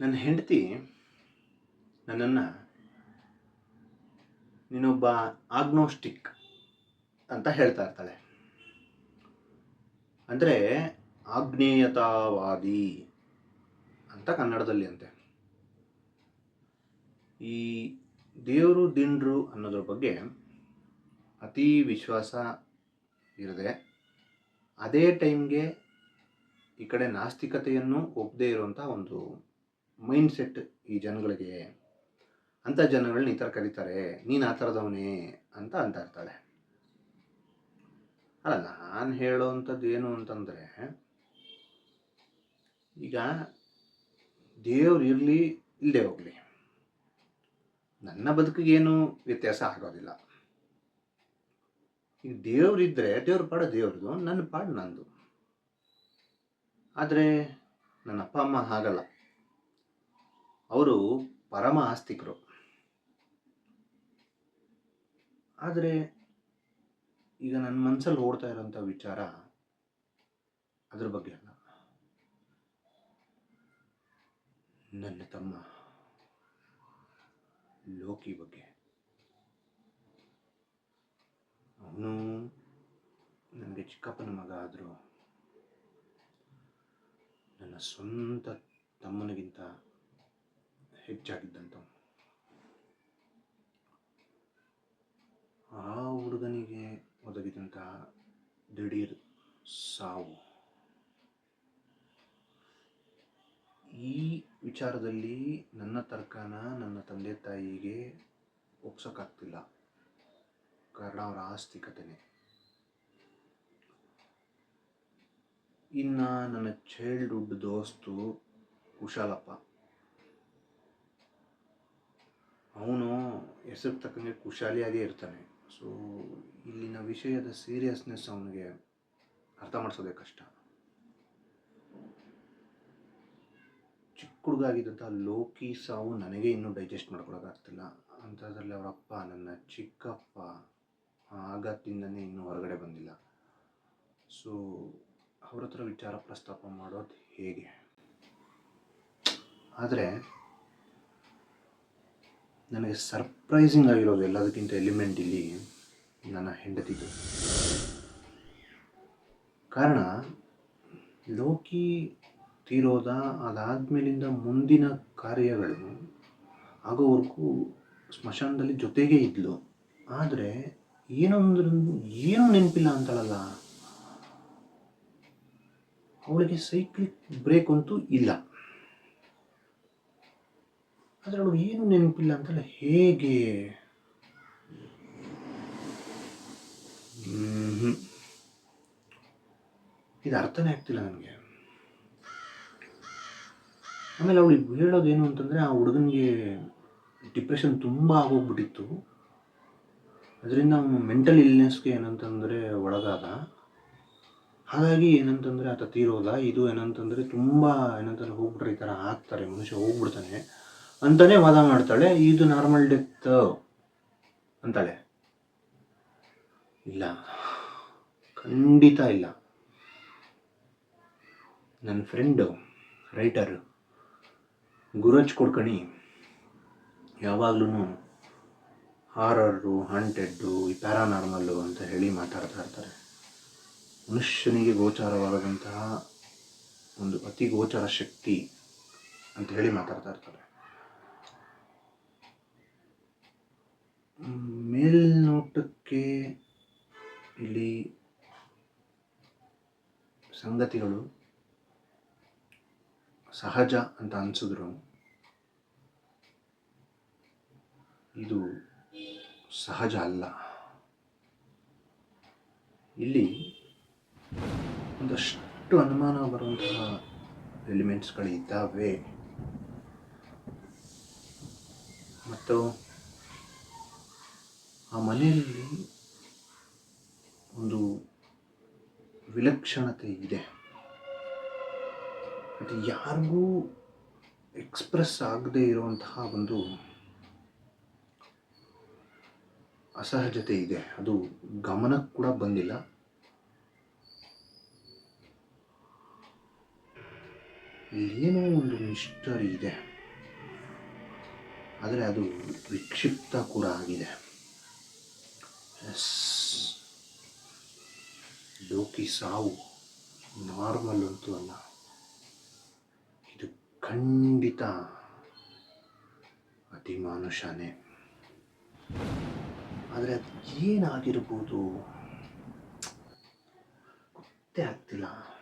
ನನ್ನ ಹೆಂಡತಿ ನನ್ನನ್ನು ನೀನೊಬ್ಬ ಆಗ್ನೋಸ್ಟಿಕ್ ಅಂತ ಹೇಳ್ತಾ ಇರ್ತಾಳೆ. ಅಂದರೆ ಆಗ್ನೇಯತಾವಾದಿ ಅಂತ ಕನ್ನಡದಲ್ಲಿ ಅಂತೆ. ಈ ದೇವರು ದಿಂಡ್ರು ಅನ್ನೋದ್ರ ಬಗ್ಗೆ ಅತಿ ವಿಶ್ವಾಸ ಇರದೆ ಅದೇ ಟೈಮ್ಗೆ ಈ ಕಡೆ ನಾಸ್ತಿಕತೆಯನ್ನು ಒಪ್ಪದೇ ಇರುವಂಥ ಒಂದು ಮೈಂಡ್ ಸೆಟ್ ಈ ಜನಗಳಿಗೆ ಅಂಥ ಜನಗಳನ್ನ ಈ ಥರ ಕರೀತಾರೆ, ನೀನು ಆ ಥರದವನೇ ಅಂತ ಅಂತ ಇರ್ತಾಳೆ. ಅಲ್ಲ, ನಾನು ಹೇಳೋವಂಥದ್ದು ಏನು ಅಂತಂದರೆ, ಈಗ ದೇವ್ರು ಇರಲಿ ಇಲ್ಲದೆ ಹೋಗಲಿ. ನನ್ನ ಬದುಕಿಗೇನು ವ್ಯತ್ಯಾಸ ಆಗೋದಿಲ್ಲ. ಈಗ ದೇವರಿದ್ದರೆ ದೇವ್ರ ಪಾಡ ದೇವ್ರದು, ನನ್ನ ಪಾಡು ನಂದು. ಆದರೆ, ನನ್ನ ಅಪ್ಪ, ಅಮ್ಮ ಹಾಗಲ್ಲ. ಅವರು ಪರಮ ಆಸ್ತಿಕರು. ಆದರೆ ಈಗ ನನ್ನ ಮನಸ್ಸಲ್ಲಿ ಓಡ್ತಾ ಇರೋಂಥ ವಿಚಾರ ಅದ್ರ ಬಗ್ಗೆ ಅಲ್ಲ. ನನ್ನ ತಮ್ಮ ಲೋಕಿ ಬಗ್ಗೆ. ಅವನು ನನಗೆ ಚಿಕ್ಕಪ್ಪನ ಮಗ ಆದರೂ ನನ್ನ ಸ್ವಂತ ತಮ್ಮನಿಗಿಂತ ಹೆಚ್ಚಾಗಿದ್ದಂಥವು ಆ ಹುಡುಗನಿಗೆ ಒದಗಿದಂತಹ ದಿಢೀರ್ ಸಾವು. ಈ ವಿಚಾರದಲ್ಲಿ ನನ್ನ ತರ್ಕನ ನನ್ನ ತಂದೆ ತಾಯಿಗೆ ಒಪ್ಸೋಕ್ಕಾಗ್ತಿಲ್ಲ ಕಾರಣ ಅವರ ಆಸ್ತಿಕತೆನೆ. ಇನ್ನು ನನ್ನ ಚೈಲ್ಡ್ಹುಡ್ ದೋಸ್ತು ಕುಶಾಲಪ್ಪ. ಅವನು ಹೆಸರು ತಕ್ಕಂಗೆ ಕುಶಾಲಿಯಾಗೇ ಇರ್ತಾನೆ. ಸೊ ಇಲ್ಲಿನ ವಿಷಯದ ಸೀರಿಯಸ್ನೆಸ್ ಅವನಿಗೆ ಅರ್ಥ ಮಾಡಿಸೋದೇ ಕಷ್ಟ. ಚಿಕ್ಕ ಹುಡುಗ ಆಗಿದ್ದಂಥ ಲೋಕಿ ಸಾವು ನನಗೆ ಇನ್ನೂ ಡೈಜೆಸ್ಟ್ ಮಾಡ್ಕೊಳಕ್ಕಾಗ್ತಿಲ್ಲ ಅಂಥದ್ರಲ್ಲಿ ಅವರಪ್ಪ ನನ್ನ ಚಿಕ್ಕಪ್ಪ ಆಘಾತದಿಂದನೇ ಇನ್ನೂ ಹೊರಗಡೆ ಬಂದಿಲ್ಲ. ಸೊ ಅವ್ರ ಹತ್ರ ವಿಚಾರ ಪ್ರಸ್ತಾಪ ಮಾಡೋದು ಹೇಗೆ? ಆದರೆ ನನಗೆ ಸರ್ಪ್ರೈಸಿಂಗ್ ಆಗಿರೋದು ಎಲ್ಲದಕ್ಕಿಂತ ಎಲಿಮೆಂಟ್ ಇಲ್ಲಿ ನನ್ನ ಹೆಂಡತಿದು. ಕಾರಣ, ಲೋಕಿ ತೀರೋದ ಅದಾದಮೇಲಿಂದ ಮುಂದಿನ ಕಾರ್ಯಗಳು ಆಗೋವರೆಗೂ ಸ್ಮಶಾನದಲ್ಲಿ ಜೊತೆಗೇ ಇದ್ಲು. ಆದರೆ ಏನೊಂದ್ರ ಏನೂ ನೆನಪಿಲ್ಲ ಅಂತಾಳಲ್ಲ. ಅವಳಿಗೆ ಸೈಕ್ಲಿಕ್ ಬ್ರೇಕ್ ಅಂತೂ ಇಲ್ಲ. ಅವಳು ಏನು ನೆನಪಿಲ್ಲ ಅಂತಲ್ಲ ಹೇಗೆ. ಇದು ಅರ್ಥನೇ ಆಗ್ತಿಲ್ಲ ನನಗೆ. ಆಮೇಲೆ ಅವಳಿಗೆ ಹೇಳೋದೇನು ಅಂತಂದರೆ, ಆ ಹುಡುಗನಿಗೆ ಡಿಪ್ರೆಷನ್ ತುಂಬ ಆಗೋಗ್ಬಿಟ್ಟಿತ್ತು. ಅದರಿಂದ ಅವನು ಮೆಂಟಲ್ ಇಲ್ನೆಸ್ಗೆ ಏನಂತಂದರೆ ಒಳಗಾದ. ಹಾಗಾಗಿ ಏನಂತಂದರೆ ಆತ ತೀರೋದ. ಇದು ಏನಂತಂದರೆ ತುಂಬ ಏನಂತಂದ್ರೆ ಹೋಗ್ಬಿಟ್ರೆ ಈ ಥರ ಆಗ್ತಾರೆ. ಮನುಷ್ಯ ಹೋಗ್ಬಿಡ್ತಾನೆ. ಅಂತಲೇ ವಾದ ಮಾಡ್ತಾಳೆ, ಇದು ನಾರ್ಮಲ್ ಡೆತ್ ಅಂತಾಳೆ. ಇಲ್ಲ, ಖಂಡಿತ ಇಲ್ಲ. ನನ್ನ ಫ್ರೆಂಡು ರೈಟರ್ ಗುರಜ್ ಕೊಡ್ಕಣಿ ಯಾವಾಗ್ಲೂ ಹಾರರು ಹಂಟೆಡ್ಡು ಈ ಪ್ಯಾರಾನಾರ್ಮಲ್ಲು ಅಂತ ಹೇಳಿ ಮಾತಾಡ್ತಾ ಇರ್ತಾರೆ. ಮನುಷ್ಯನಿಗೆ ಗೋಚಾರವಾಗದಂತಹ ಒಂದು ಅತಿ ಗೋಚರ ಶಕ್ತಿ ಅಂತ ಹೇಳಿ ಮಾತಾಡ್ತಾ ಇರ್ತಾರೆ. ಮೇಲ್ನೋಟಕ್ಕೆ ಇಲ್ಲಿ ಸಂಗತಿಗಳು ಸಹಜ ಅಂತ ಅನಿಸಿದ್ರು. ಇದು ಸಹಜ ಅಲ್ಲ. ಇಲ್ಲಿ ಒಂದಷ್ಟು ಅನುಮಾನ ಬರುವಂತಹ ಎಲಿಮೆಂಟ್ಸ್ಗಳಿದ್ದಾವೆ ಮತ್ತು ಆ ಮನೆಯಲ್ಲಿ ಒಂದು ವಿಲಕ್ಷಣತೆ ಇದೆ. ಅದು ಯಾರಿಗೂ ಎಕ್ಸ್ಪ್ರೆಸ್ ಆಗದೇ ಇರುವಂತಹ ಒಂದು ಅಸಹಜತೆ ಇದೆ. ಅದು ಗಮನಕ್ಕೆ ಕೂಡ ಬಂದಿಲ್ಲ. ಏನೋ ಒಂದು ಮಿಸ್ಟರಿ ಇದೆ. ಆದರೆ ಅದು ವಿಕ್ಷಿಪ್ತ ಕೂಡ ಆಗಿದೆ. ಎಸ್. ಲೋಕಿ ಸಾವು ನಾರ್ಮಲ್ ಅಂತೂ ಅಲ್ಲ. ಇದು ಖಂಡಿತ ಅತಿ ಮನುಷ್ಯನೇ ಆದರೆ ಅದು ಏನಾಗಿರ್ಬೋದು? ಗೊತ್ತೇ ಆಗ್ತಿಲ್ಲ.